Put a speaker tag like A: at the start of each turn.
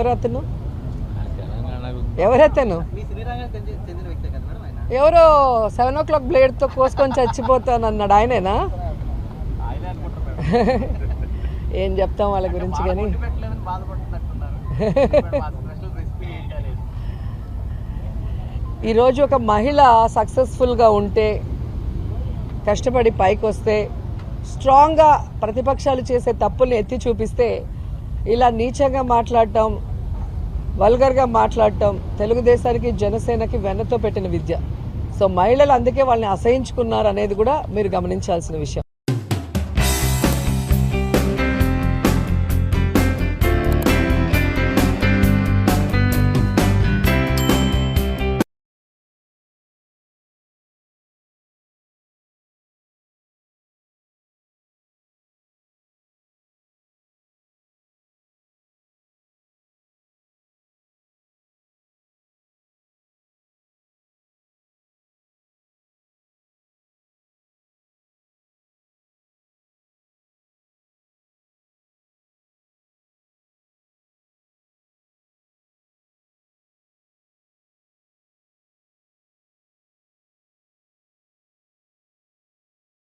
A: ఎవరు అతను ఎవరతను? ఎవరో సెవెన్ ఓ క్లాక్ బ్లేడ్తో కోసుకొని చచ్చిపోతానన్నాడు ఆయనేనా?
B: ఆయనే అనుకుంటారు
A: ఏం చెప్తాం వాళ్ళ గురించి కానీ? ఈరోజు ఒక మహిళ సక్సెస్ఫుల్గా ఉంటే కష్టపడి పైకి వస్తే స్ట్రాంగ్గా ప్రతిపక్షాలు చేసే తప్పుల్ని ఎత్తి చూపిస్తే ఇలా నీచంగా మాట్లాడటం వల్గర్గా మాట్లాడటం తెలుగుదేశానికి జనసేనకి వెన్నతో పెట్టిన విద్య. సో మహిళలు అందుకే వాళ్ళని అసహించుకున్నారు అనేది కూడా మీరు గమనించాల్సిన విషయం.